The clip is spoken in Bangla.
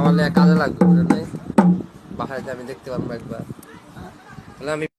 আমার কাজে লাগবে বুঝলেন বাসায় আমি দেখতে পারব একবার। তাহলে আমি